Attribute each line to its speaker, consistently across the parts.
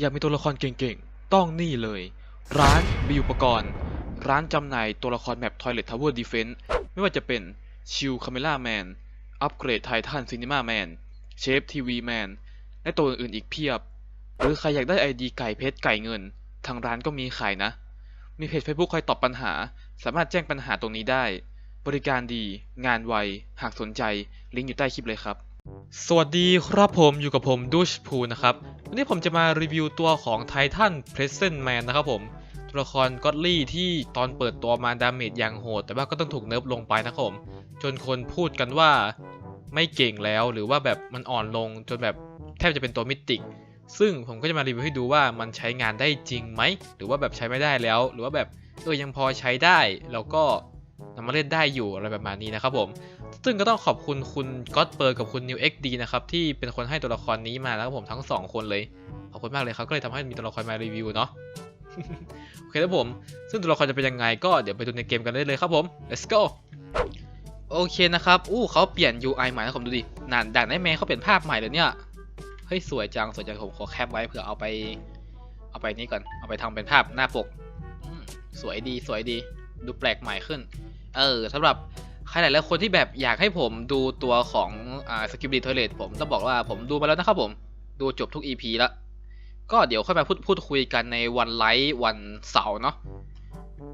Speaker 1: อยากมีตัวละครเก่งๆ ต้องนี่เลย ร้านมีอุปกรณ์ ร้านจำหน่ายตัวละครแมป Toilet Tower Defense ไม่ว่าจะเป็นชิลคาเมล่าแมนอัปเกรดไททันซีนิมาแมนเชฟทีวีแมนและตัวอื่นๆอีกเพียบ หรือใครอยากได้ไอดีไก่เพชรไก่เงิน ทางร้านก็มีขายนะ มีเพจ Facebook คอยตอบปัญหา สามารถแจ้งปัญหาตรงนี้ได้ บริการดี งานไว หากสนใจ ลิงก์อยู่ใต้คลิปเลยครับ สวัสดีครับผมอยู่กับผมดูชพูนะครับ วันนี้ผมจะมารีวิวตัวของไททันเพรสเซนแมนนะครับผม ตัวละครก็อตลี่ที่ตอนเปิดตัวมาดาเมจอย่างโหด แต่ว่าก็ต้องถูกเนิร์ฟลงไปนะครับผม จนคนพูดกันว่าไม่เก่งแล้วหรือว่าแบบมันอ่อนลงจนแบบแทบจะเป็นตัวมิติก ซึ่งผมก็จะมารีวิวให้ดูว่ามันใช้งานได้จริงไหม หรือว่าแบบใช้ไม่ได้แล้ว หรือว่าแบบเออยังพอใช้ได้แล้วก็นำมาเล่นได้อยู่อะไรประมาณนี้นะครับผม ซึ่งก็ต้องขอบคุณคุณก็อตเปิร์กับคุณนิวเอ็กดีนะครับ ที่เป็นคนให้ตัวละครนี้มาแล้วผมทั้งสองคนเลย ขอบคุณมากเลยครับ ก็เลยทำให้มีตัวละครมารีวิวเนาะโอเคครับผม ซึ่งตัวละครจะเป็นยังไงก็เดี๋ยวไปดูในเกมกันได้เลยครับผม let's go โอเคนะครับ อู้เขาเปลี่ยน UI ใหม่นะผมดูดินานด่านไนแมเขาเปลี่ยนภาพใหม่เลยเนี่ย เฮ้ยสวยจัง สวยจังผมขอแคปไว้เผื่อเอาไป เอาไปนี่ก่อน เอาไปทำเป็นภาพหน้าปก สวยดี สวยดี ดูแปลกใหม่ขึ้น เออสำหรับ ใครหลายๆคนที่แบบอยากให้ผมดูตัวของอ่าสกิปดีทเลตผมต้องบอกว่าผมดูมาแล้วนะครับผมดูจบทุก EP แล้ว ก็เดี๋ยวค่อยมาพูดพูดคุยกันในวันไลฟ์วันเสาร์เนาะ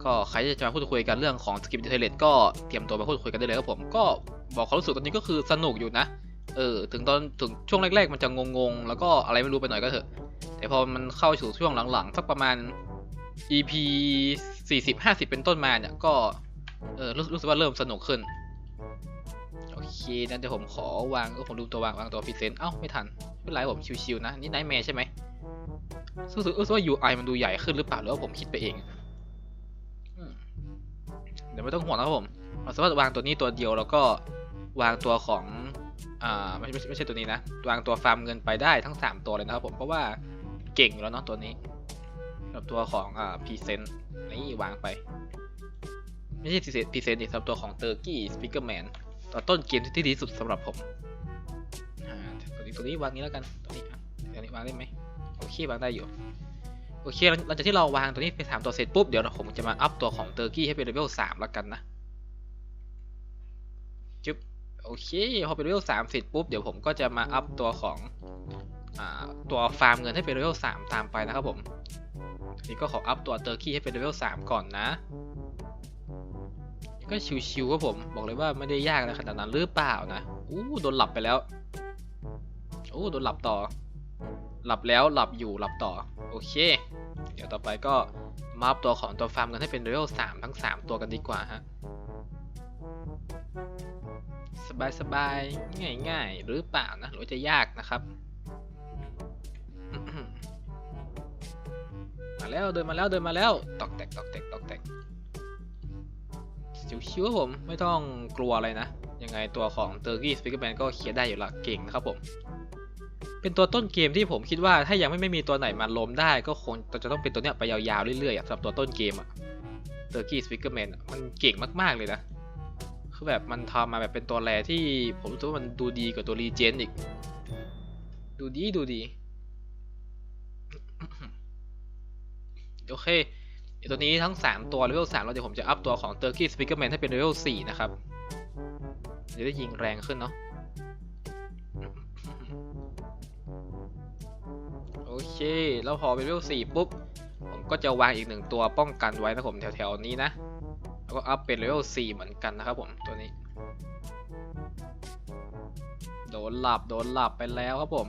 Speaker 1: ก็ใครที่จะมาพูดคุยกันเรื่องของสกิปดีทเลตก็เตรียมตัวมาพูดคุยกันได้เลยครับผมก็บอกความรู้สึกตอนนี้ก็คือสนุกอยู่นะ เออ ถึงตอนถึงช่วงแรก ๆ มันจะงงๆ แล้วก็อะไรไม่รู้ไปหน่อยก็เถอะ แต่พอมันเข้าสู่ช่วงหลังๆ สักประมาณ EP 40 50 เป็นต้นมาเนี่ย ก็ เออรู้รู้สึกว่าเริ่มสนุกขึ้น โอเคนั้นเดี๋ยวผมขอวางเออผมลืมตัววางวางตัวพรีเซนต์เอ้าไม่ทันไม่เป็นไรผมชิวๆนะ นี่ไนท์แมร์ใช่ไหมรู้สึกรู้สึกว่า UI มันดูใหญ่ขึ้นหรือเปล่าหรือว่าผมคิดไปเองอเดี๋ยวไม่ต้องห่วงนะครับผมเราสามารถวางตัวนี้ตัวเดียวแล้วก็วางตัวของอ่าไม่ไม่ไม่ใช่ตัวนี้นะ วางตัวฟาร์มเงินไปได้ทั้ง 3 ตัวเลยนะครับผมเพราะว่าเก่งแล้วเนาะตัวนี้กับตัวของอ่าพรีเซนต์นี่วางไป ไม่ใช่พรีเซนต์พรีเซนต์ดิสำหรับตัวของเตอร์กี้สปิเกอร์แมนตัวต้นเกมที่ดีที่สุดสำหรับผมอ่าตัวนี้ตัวนี้วางนี้แล้วกันตัวนี้อะตัวนี้วางได้ไหมโอเควางได้อยู่โอเคหลังหลังจากที่เราวางตัวนี้ไปสามตัวเสร็จปุ๊บเดี๋ยวเราผมจะมาอัพตัวของเตอร์กี้ให้เป็นเลเวลสามแล้วกันนะจึ๊บโอเคพอเป็นเลเวลสามเสร็จปุ๊บเดี๋ยวผมก็จะมาอัพตัวของอ่าตัวฟาร์มเงินให้เป็นเลเวลสามตามไปนะครับผมทีนี้ก็ขออัพตัวเตอร์กี้ให้เป็นเลเวลสามก่อนนะ ก็ชิวๆครับผม บอกเลยว่าไม่ได้ยากนะขนาดนั้นหรือเปล่านะอู้โดนหลับไปแล้วอู้โดนหลับต่อ หลับแล้วหลับอยู่หลับต่อ โอเค เดี๋ยวต่อไปก็มาอัพตัวของตัวฟาร์มเงินให้เป็นเลเวลสามทั้งสามตัวกันดีกว่าฮะสบายสบายง่ายง่ายๆหรือเปล่านะหรือจะยากนะครับ มาแล้วเดินมาแล้วเดินมาแล้วตอกแตกตอก ชิวๆครับผมไม่ต้องกลัวอะไรนะ ยังไงตัวของเตอร์กี้สปิเกอร์แมนก็เคลียร์ได้อยู่ละเก่งนะครับผม เป็นตัวต้นเกมที่ผมคิดว่าถ้ายังไม่ไม่มีตัวไหนมาล้มได้ ก็คงจะต้องเป็นตัวเนี้ยไปยาวๆเรื่อยๆสำหรับตัวต้นเกมอะเตอร์กี้สปิเกอร์แมนมันเก่งมากๆเลยนะคือแบบมันทำมาแบบเป็นตัวแรที่ผมรู้สึกว่ามันดูดีกว่าตัวรีเจนอีก ดูดีดูดี โอเค ตัวนี้ทั้ง 3 ตัวเลเวล3แล้วเดี๋ยวผมจะอัพตัวของ Turkey Speakerman ให้เป็นเลเวล4นะครับจะได้ยิงแรงขึ้นเนาะโอเค แล้วพอเป็นเลเวล4ปุ๊บ ผมก็จะวางอีกหนึ่งตัวป้องกันไว้นะผมแถวๆนี้นะ แล้วก็อัพเป็นเลเวล4เหมือนกันนะครับผมตัวนี้ โดนหลับโดนหลับไปแล้วครับผม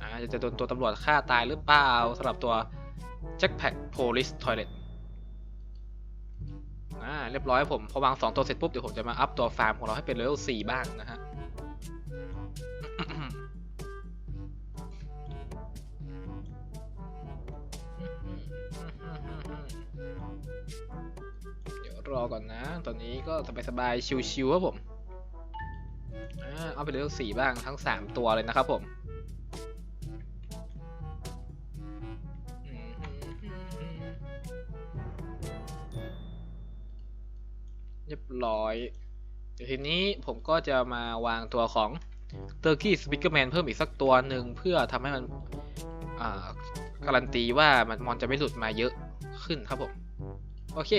Speaker 1: อาจจะโดนตัวตำรวจฆ่าตายหรือเปล่าสำหรับตัว Jackpack Police Toilet อ่าเรียบร้อยผมพอวาง 2 ตัวเสร็จปุ๊บเดี๋ยวผมจะมาอัพตัวฟาร์มของเราให้เป็นเลเวล4บ้างนะฮะเดี๋ยวรอก่อนนะ ตอนนี้ก็สบายๆชิวๆครับผม อ่า เอาไปเลเวล4บ้างทั้ง 3 ตัวเลยนะครับผม เรียบร้อยเดี๋ยวทีนี้ผมก็จะมาวางตัวของ Turkey Speakerman เพิ่มอีกสักตัวหนึ่งเพื่อทำให้มันอ่า
Speaker 2: การันตีว่ามันมอนจะไม่หลุดมาเยอะขึ้นครับผม โอเค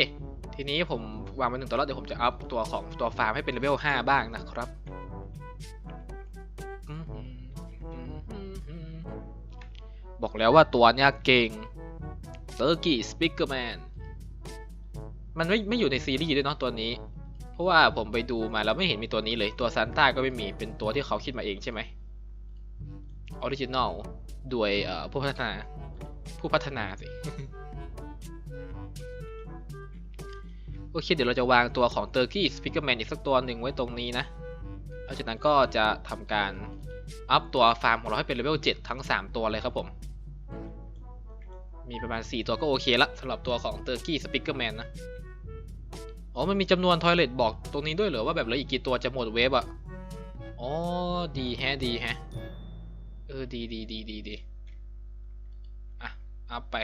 Speaker 2: ทีนี้ผมวางไปหนึ่งตัวแล้วเดี๋ยวผมจะอัพตัวของตัวฟาร์มให้เป็นเลเวล 5 บ้างนะครับบอกแล้วว่าตัวเนี้ยเก่งเตอ มันไม่ไม่อยู่ในซีรีส์ด้วยเนาะตัวนี้ เพราะว่าผมไปดูมาแล้วไม่เห็นมีตัวนี้เลย ตัวซานต้าก็ไม่มี เป็นตัวที่เขาคิดมาเองใช่ไหมออริจินอลด้วยผู้พัฒนา ผู้พัฒนาสิ โอเค เดี๋ยวเราจะวางตัวของ Turkey Speakerman อีกสักตัวหนึ่งไว้ตรงนี้นะหลังจากนั้นก็จะทำการอัพตัวฟาร์มของเราให้เป็นเลเวล7ทั้ง 3 ตัวเลยครับผม มีประมาณ 4 ตัวก็โอเคละสำหรับตัวของ Turkey Speakerman นะ อ๋อ มันมีจำนวนทอยเลทบอกตรงนี้ด้วยเหรอว่าแบบเหลืออีกกี่ตัวจะหมดเวฟอะ อ๋อ ดีแฮะ ดีแฮะ เออ ดีดีดีดีดีอะ อัพไป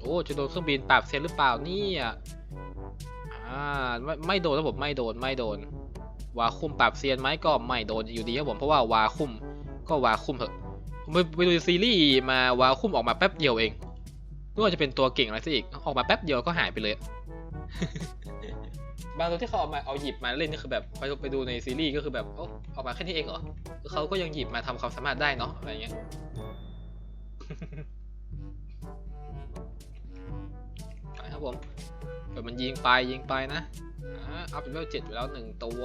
Speaker 2: โอ้ จะโดนเครื่องบินปราบเซียนหรือเปล่านี่ยอ่าไม่ไม่โดนครับผมไม่โดนไม่โดน วาคุมปราบเซียนไหมก็ไม่โดนอยู่ดีครับผมเพราะว่าวาคุมก็วาคุมเถอะผมไปไปดูซีรีส์มาวาคุมออกมาแป๊บเดียวเอง ไม่ว่าจะเป็นตัวเก่งอะไรซะอีก ออกมาแป๊บเดียวก็หายไปเลย บางตัวที่เขาเอามาเอาหยิบมาเล่นนี่คือแบบไปไปดูในซีรีส์ก็คือแบบโอ้ออกมาแค่นี้เองเหรอเขาก็ยังหยิบมาทำความสามารถได้เนาะอะไรเงี้ยไปครับผมเดี๋ยวมันยิงไปยิงไปนะอ่าอัพเลเวลเจ็ดไปแล้วหนึ่งตัว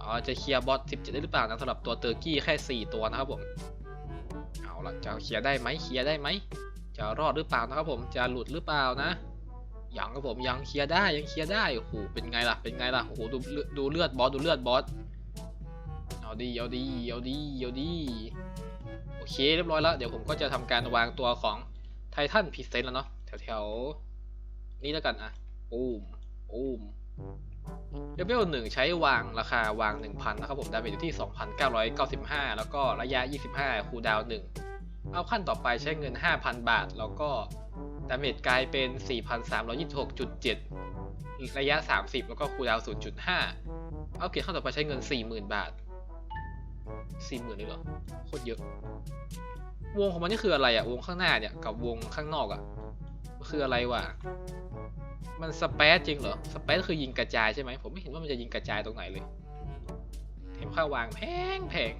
Speaker 2: อ๋อจะเคลียร์บอสสิบเจ็ดได้หรือเปล่านะสำหรับตัวเตอร์กี้แค่สี่ตัวนะครับผม เอาละจะเคลียร์ได้ไหมเคลียร์ได้ไหม จะรอดหรือเปล่านะครับผมจะหลุดหรือเปล่านะยังครับผมยังเคลียร์ได้ยังเคลียร์ได้โอ้โหเป็นไงล่ะเป็นไงล่ะโอ้โหดูเลือดดูเลือดบอสดูเลือดบอสเอาดีเอาดีเอาดีเอาดีโอเคเรียบร้อยแล้วเดี๋ยวผมก็จะทำการวางตัวของไททันพิเศษแล้วเนาะแถวๆนี้แล้วกันอะอูมอูมเลเวลหนึ่งใช้วางราคาวาง 1,000 นะครับผมดาเมจอยู่ที่ 2,995 แล้วก็ระยะ 25 คูลดาวน์1 เอาขั้นต่อไปใช้เงิน 5,000 บาท แล้วก็ดาเมจกลายเป็น 4,326.7 ระยะ 30 แล้วก็คูลดาวน์0.5 เอาเกียร์ขั้นต่อไปใช้เงิน 40,000 บาท 40,000เลยเหรอ โคตรเยอะ วงของมันนี่คืออะไรอะวงข้างหน้าเนี่ย กับวงข้างนอกอะคืออะไรวะ มันสเปซจริงเหรอ สเปซคือยิงกระจายใช่ไหม ผมไม่เห็นว่ามันจะยิงกระจายตรงไหนเลยเทมข้าวางแพงแพง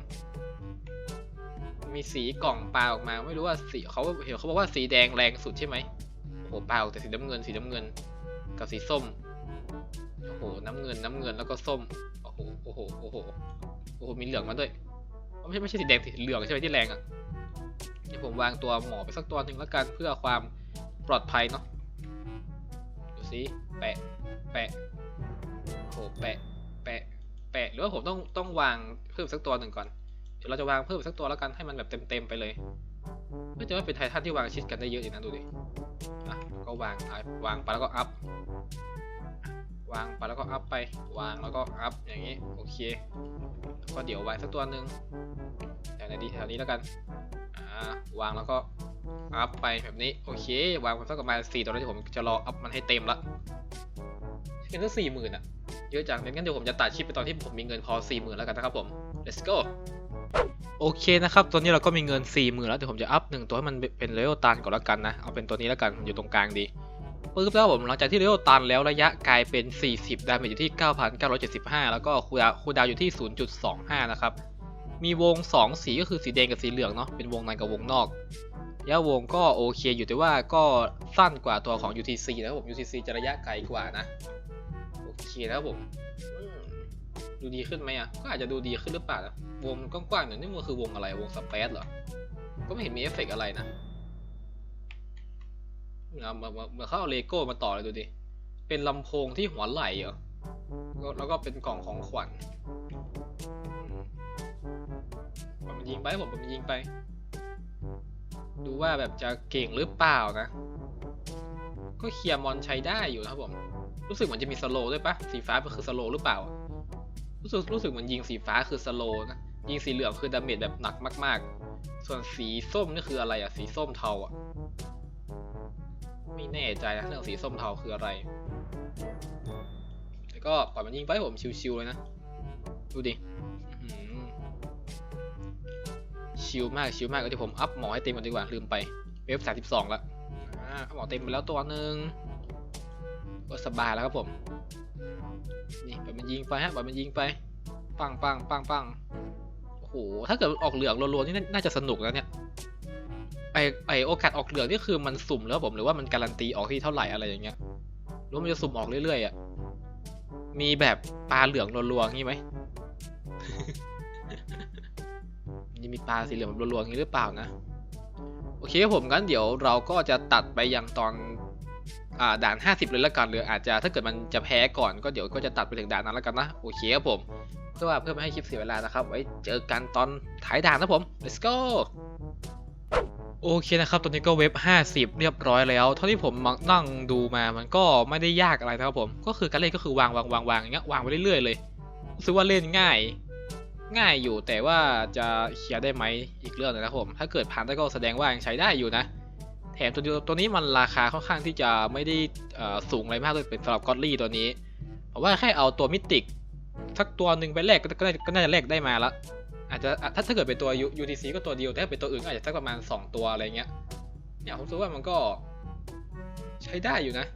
Speaker 2: มีสีกล่องปลาออกมา ไม่รู้ว่าสีเขาเห็นเขาบอกว่าสีแดงแรงสุดใช่ไหมโอ้โหปลาออกแต่สีน้ำเงินสีน้ำเงิน กับสีส้มโอ้โหน้ำเงินน้ำเงินแล้วก็ส้มโอ้โหโอ้โหโอ้โหโอ้โหมีเหลืองมาด้วยไม่ใช่ไม่ใช่สีแดงสีเหลืองใช่ไหมที่แรงอะเดี๋ยวผมวางตัวหมอไปสักตัวหนึ่งแล้วกันเพื่อความปลอดภัยเนาะดูสิแปะแปะโอ้โหแปะแปะแปะหรือว่าผมต้องต้องวางเพิ่มสักตัวหนึ่งก่อน เดี๋ยวเราจะวางเพิ่มสักตัวแล้วกันให้มันแบบเต็มๆไปเลยไม่จะว่าเป็นไททันที่วางชิดกันได้เยอะอยู่นะดูดิอะก็วางอะวางไปแล้วก็อัพ วางไปแล้วก็อัพไป วางแล้วก็อัพอย่างนี้โอเค ก็เดี๋ยววางสักตัวหนึ่งแถวไหนดีแถวนี้แล้วกัน อ่าวางแล้วก็อัพไปแบบนี้โอเค วางไปสักประมาณสี่ตัวแล้วที่ผมจะรออัพมันให้เต็มละเงินตั้งสี่หมื่นอะเยอะจังงั้นเดี๋ยวผมจะตัดคลิปไปตอนที่ผมมีเงินพอสี่หมื่นแล้วกันนะครับผม let's go โอเคนะครับ ตอนนี้เราก็มีเงิน4ี่หมื่นแล้ว เดี๋ยวผมจะอัพหนึ่งตัวให้มันเป็นเลเวลตันก่อนล้วกันนะ เอาเป็นตัวนี้แล้วกัน อยู่ตรงกลางดีปึ๊บแล้วผมหลังจากที่เลเวลตันแล้วระยะกลายเป็น 40 ดาเมจอยู่ที่ 9,975 แล้วก็คูดาวคูดาวอยู่ที่ 0.25 นะครับ มีวง 2 สีก็คือสีแดงกับสีเหลืองเนาะ เป็นวงในกับวงนอกระยะวงก็โอเคอยู่แต่ว่าก็สั้นกว่าตัวของ UTC นะครับผม UTC จะระยะไกลกว่านะ โอเคนะครับผม ดูดีขึ้นไหมอะ ก็อาจจะดูดีขึ้นหรือเปล่า วงมันกว้างๆหน่อยนี่มันคือวงอะไร วงสเปซเหรอ ก็ไม่เห็นมีเอฟเฟกอะไรนะเอามามามาเข้าเอาเลโก้มาต่อเลยดูดิ เป็นลำโพงที่หัวไหล่เหรอ แล้วก็เป็นกล่องของขวัญอืมผมยิงไปผมผมยิงไป ดูว่าแบบจะเก่งหรือเปล่านะ ก็เคลียร์มอนใช้ได้อยู่นะครับผม รู้สึกเหมือนจะมีสโลด้วยปะสีฟ้ามันคือสโลหรือเปล่า รู้สึกรู้สึกเหมือนยิงสีฟ้าคือสโลนะ ยิงสีเหลืองคือดาเมจแบบหนักมาก ๆ ส่วนสีส้มนี่คืออะไรอะสีส้มเทาอะไม่แน่ใจนะเรื่องสีส้มเทาคืออะไรแล้วก็ปล่อยมันยิงไปผมชิวๆเลยนะ ดูดิชิลมากชิลมากเดี๋ยวผมอัพหมอให้เต็มก่อนดีกว่าลืมไปเวฟสามสิบสองละอ่าหมอเต็มไปแล้วตัวหนึ่ง ก็สบายแล้วครับผม นี่ปล่อยมันยิงไปฮะปล่อยมันยิงไป ปังปังปังปังโอ้โห ถ้าเกิดออกเหลืองรัวๆนี่น่าจะสนุกแล้วเนี่ย ไอไอโอกาสออกเหลืองนี่คือมันสุ่มแล้วผมหรือว่ามันการันตีออกที่เท่าไหร่อะไรอย่างเงี้ยหรือมันจะสุ่มออกเรื่อยๆอะ มีแบบปลาเหลืองรัวๆงี้ไหมมันจะมีปลาสีเหลืองรัวๆงี้หรือเปล่านะ โอเคผมงั้นเดี๋ยวเราก็จะตัดไปยังตอน ด่าน 50 เลยละกันหรืออาจจะถ้าเกิดมันจะแพ้ก่อนก็เดี๋ยวก็จะตัดไปถึงด่านนั้นแล้วกันนะโอเคครับผมเพื่อว่าเพื่อไม่ให้คลิปเสียเวลานะครับ ไว้เจอกันตอนท้ายด่านนะผม let's go โอเคนะครับ ตอนนี้ก็เว็บ 50 เรียบร้อยแล้ว เท่าที่ผมมนั่งดูมามันก็ไม่ได้ยากอะไรนะครับผม ก็คือการเล่นก็คือวางวางวางวางอย่างเงี้ยวางไปเรื่อยๆเลยรู้สึกว่าเล่นง่าย ง่ายอยู่แต่ว่าจะเคลียร์ได้ไหมอีกเรื่องนึงนะครับผม ถ้าเกิดผ่านได้ก็แสดงว่ายังใช้ได้อยู่นะ แถมตัวตัวนี้มันราคาค่อนข้างที่จะไม่ได้สูงอะไรมากเลยเป็นสำหรับกอตลี่ตัวนี้ผมว่าแค่เอาตัวมิติกสักตัวหนึ่งไปแลกก็ก็น่าก็น่าจะแลกได้มาละอาจจะถ้าถ้าเกิดเป็นตัว UTC ก็ตัวเดียวแต่ถ้าเป็นตัวอื่นก็อาจจะสักประมาณ 2 ตัวอะไรเงี้ยเนี่ยผมรู้สึกว่ามันก็ใช้ได้อยู่นะ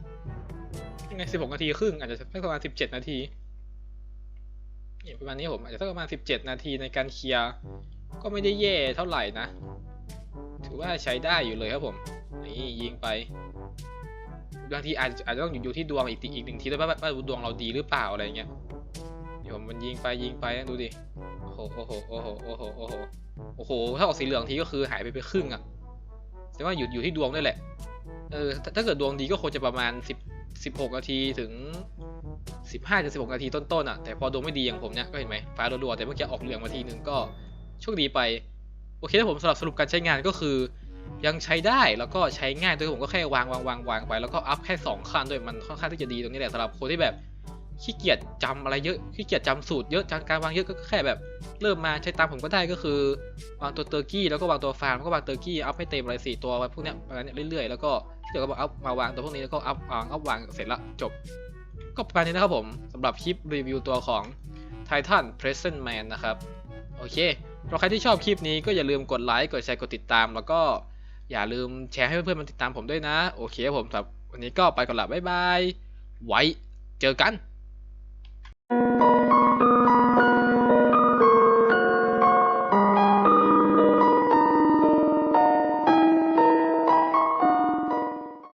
Speaker 2: ยังไง16 นาทีครึ่งอาจจะสักประมาณ 17 นาทีเนี่ยประมาณนี้ผมอาจจะสักประมาณ 17 นาทีในการเคลียร์ก็ไม่ได้แย่เท่าไหร่นะ ถือว่าใช้ได้อยู่เลยครับผม นี่ยิงไป บางทีอาจจะอาจจะต้องอยู่ที่ดวงอีกอีกหนึ่งทีด้วยว่าว่าดวงเราดีหรือเปล่าอะไรเงี้ยเดี๋ยวมันยิงไปยิงไปนะดูดิโอ้โหโอ้โห โอ้โห โอ้โห โอ้โห โอ้โห ถ้าออกสีเหลืองทีก็คือหายไปไปครึ่งอะแสดงว่าอยู่อยู่ที่ดวงด้วยแหละ เออ ถ้าเกิดดวงดีก็ควรจะประมาณสิบสิบหกนาทีถึงสิบห้าถึงสิบหกนาทีต้นๆอะ แต่พอดวงไม่ดีอย่างผมเนี่ยก็เห็นไหมฟ้ารัวๆแต่เมื่อกี้ออกเหลืองมาทีหนึ่งก็โชคดีไป โอเคถ้าผมสำหรับสรุปการใช้งานก็คือ ยังใช้ได้แล้วก็ใช้ง่ายด้วยผมก็แค่วางวางวางวางไปแล้วก็อัพแค่สองขั้นด้วยมันค่อนข้างที่จะดีตรงนี้แหละสำหรับคนที่แบบขี้เกียจจำอะไรเยอะขี้เกียจจำสูตรเยอะจำการวางเยอะก็แค่แบบ เริ่มมาใช้ตามผมก็ได้ก็คือวางตัวเตอร์กี้แล้วก็วางตัวฟาร์มแล้วก็วางเตอร์กี้อัพให้เต็มอะไรสี่ตัวไว้พวกเนี้ยประมาณเนี้ยเรื่อยๆแล้วก็เดี๋ยวก็บอกอัพมาวางตัวพวกนี้แล้วก็อัพวางอัพวางเสร็จละจบ ก็ประมาณนี้นะครับผมสำหรับคลิปรีวิวตัวของ Titan Present Man นะครับ โอเคสำรัใครที่ชอบคลิปนี้ก็อย่าลืมกดไลค์ กดแชร์ กดติดตาม แล้วก็อย่าลืมแชร์ให้เพื่อนๆมันติดตามผมด้วยนะ โอเคผมสำหรับวันนี้ก็ไปก่อนละบ๊ายบาย ไว้เจอกัน